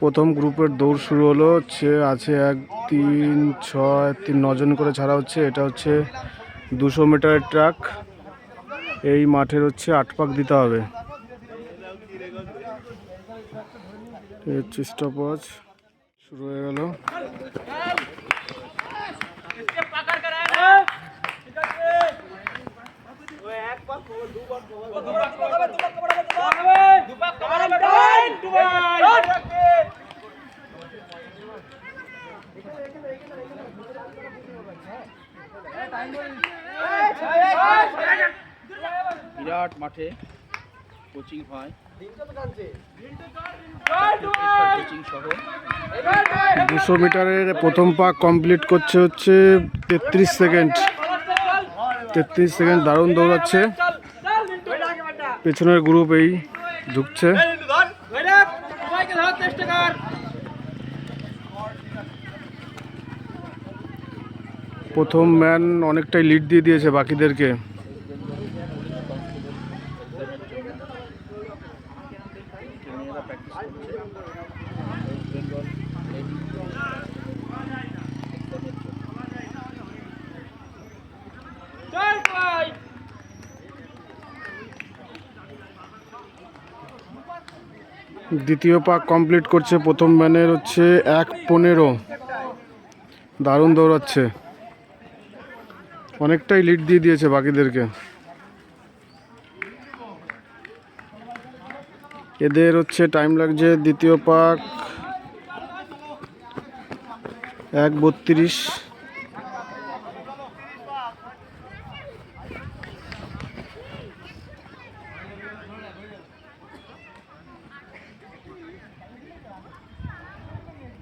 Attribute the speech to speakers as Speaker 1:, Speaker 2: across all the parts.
Speaker 1: প্রথম গ্রুপের দৌড় শুরু হলো, হচ্ছে আছে এক, তিন, ছয়, তিন, নজন করে ছাড়া হচ্ছে। এটা হচ্ছে দুশো মিটারের ট্রাক। এই মাঠের হচ্ছে আট পাক দিতে হবে। হচ্ছে শুরু হয়ে গেল।
Speaker 2: বিরাট মাঠে কোচিং হয়।
Speaker 1: দুশো মিটারের প্রথম পাক কমপ্লিট করছে হচ্ছে তেত্রিশ সেকেন্ড। তেত্রিশ সেকেন্ড দারুণ দৌড়াচ্ছে। পেছনের গ্রুপ এই ঢুকছে। প্রথম ম্যান অনেকটাই লিড দিয়ে দিয়েছে বাকিদেরকে
Speaker 2: মেয়েরা প্র্যাকটিস করছে ওয়েস্ট বেঙ্গল লেডি এক্সামের জন্য
Speaker 1: দ্বিতীয় পাক কমপ্লিট করছে। প্রথম ম্যানের হচ্ছে এক পনেরো। দারুণ দৌড়াচ্ছে। অনেকটাই লিড দিয়ে দিয়েছে বাকিদেরকে। এদের হচ্ছে টাইম লাগছে দ্বিতীয় পাক এক বত্রিশ।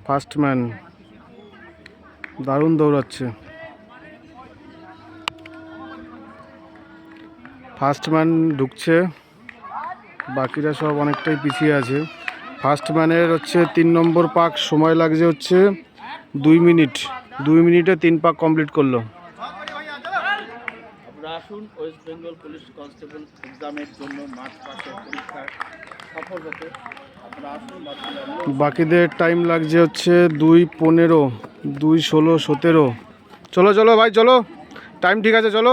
Speaker 1: First man. দারুণ দৌড়াচ্ছে। ফার্স্ট ম্যান ঢুকছে। বাকিরা সব অনেকটাই পিছিয়ে আছে। ফার্স্ট ম্যানের হচ্ছে তিন নম্বর পাক সময় লাগছে হচ্ছে দুই মিনিট। দুই মিনিটে তিন পাক কমপ্লিট করল।
Speaker 2: আসুন, ওয়েস্ট বেঙ্গল পুলিশ কনস্টেবল এক্সামের জন্য সফল হতে।
Speaker 1: বাকিদের টাইম লাগছে হচ্ছে দুই পনেরো, দুই ষোলো, সতেরো। চলো চলো ভাই, চলো। টাইম ঠিক আছে, চলো।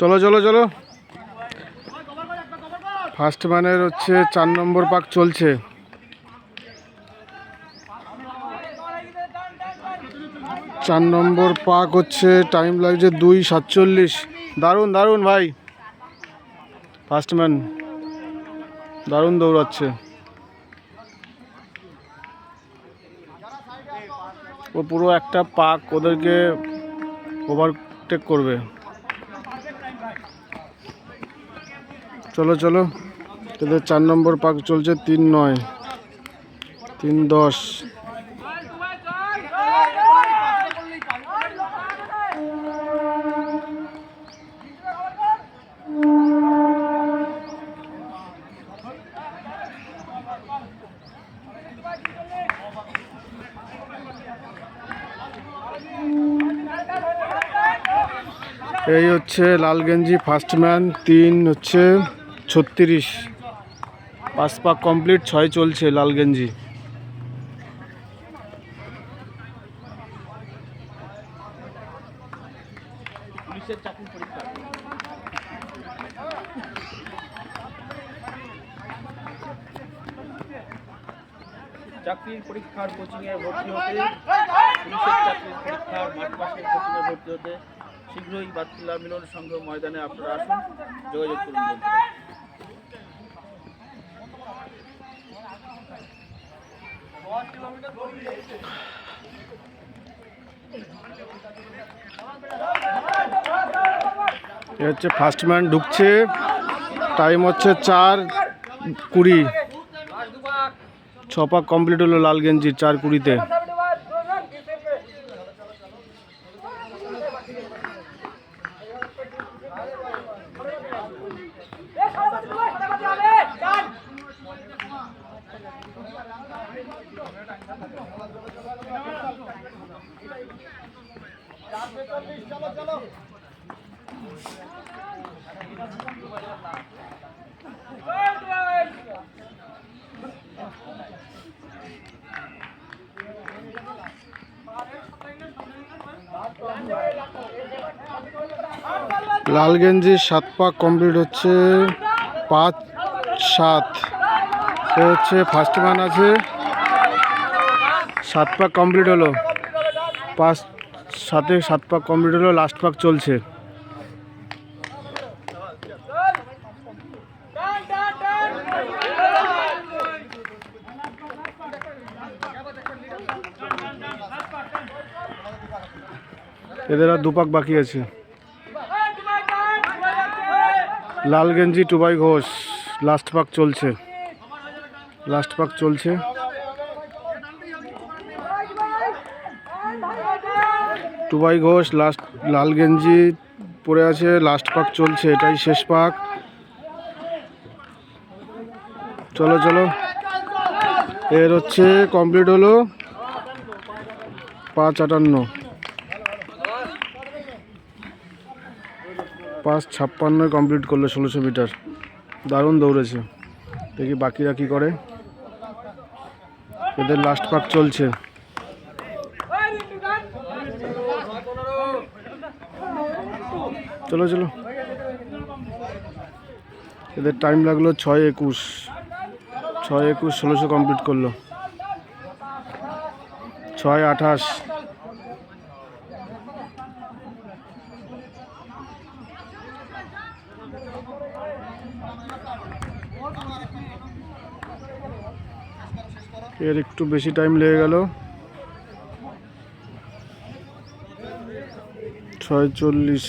Speaker 1: চলো চলো চলো। ফার্স্ট ম্যানের হচ্ছে চার নম্বর পাক চলছে। চার নম্বর পাক হচ্ছে টাইম লাগছে দুই সাতচল্লিশ। দারুণ দারুণ ভাই। ফার্স্ট ম্যান দারুণ দৌড়াচ্ছে। ও পুরো একটা পাক ওদেরকে ওভারটেক করবে। চলো চলো। এদের চার নম্বর পাক চলছে তিন নয়। তিন দশ। এই হচ্ছে লাল গেঞ্জি ফার্স্ট ম্যান তিন হচ্ছে ছত্রিশ। পাঁচ পাক কমপ্লিট ছয় চলছে লাল গেঞ্জি।
Speaker 2: চাকরির পরীক্ষার কোচিংয়ে ভর্তি হতে পুলিশের চাকরির পরীক্ষার মাঠ পাশের কোচিংয়ে ভর্তি হতে শীঘ্রই বাতকুল্লা মিলন সংঘ ময়দানে আপনারা আসুন। যোগাযোগ করুন
Speaker 1: হচ্ছে ফার্স্ট ম্যান ঢুকছে। টাইম হচ্ছে চার কুড়ি। ছ পাক কমপ্লিট হলো লাল গেঞ্জি চার কুড়িতে। লাল গেঞ্জি, সাত পাক কমপ্লিট হচ্ছে, পাঁচ, সাত। হচ্ছে ফার্স্ট ম্যান আছে। সাত পাক কমপ্লিট হলো। পাঁচ সাথে সাত পাক কমপ্লিট হলো লাস্ট পাক চলছে। এদের আর দুপাক বাকি আছে। লাল গেঞ্জি, টুবাই ঘোষ। লাস্ট পাক চলছে। লাস্ট পাক চলছে। টুবাই ঘোষ, লাস্ট লাল গেঞ্জি পরে আছে, লাস্ট পাক চলছে, এটাই শেষ পাক। চলো চলো। এর হচ্ছে কমপ্লিট হলো পাঁচ আটান্ন। পাঁচ ছাপ্পান্নয় কমপ্লিট করল ষোলোশো মিটার দারুণ দৌড়েছে। দেখি বাকিরা কি করে। এদের লাস্ট পাক চলছে। চলো চলো। এদের টাইম লাগল ছয় একুশ। ছয় একুশ, ষোলোশো কমপ্লিট করল। ছয় আঠাশ। এর একটু বেশি টাইম লেগে গেল। ছয় চল্লিশ।